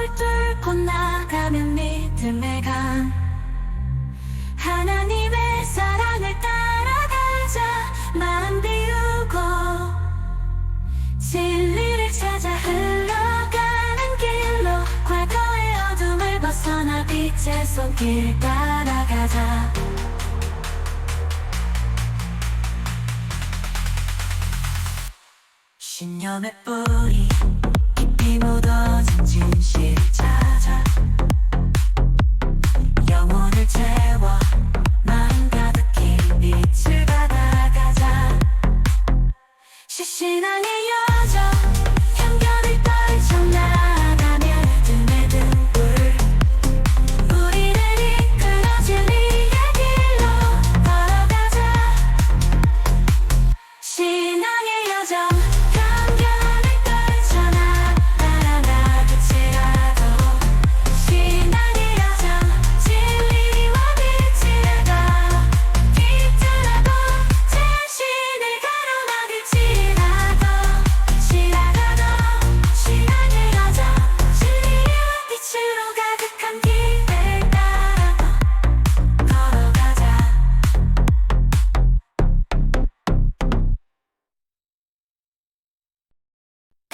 어둠을 뚫고 나가면 믿음의 강 하나님의 사랑을 따라가자 마음 비우고 진리를 찾아 흘러가는 길로 과거의 어둠을 벗어나 빛의 손길 따라가자. 신념의 뿌리 Shit.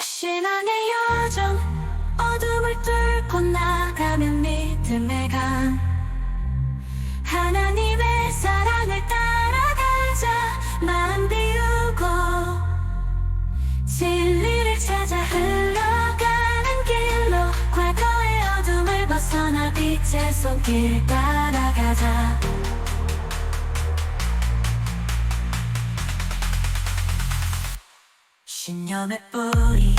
신앙의 여정 어둠을 뚫고 나가면 믿음의 강. 하나님의 사랑을 따라가자 마음 비우고 진리를 찾아 흘 빛의 손길 따라가자. 신념의 뿌리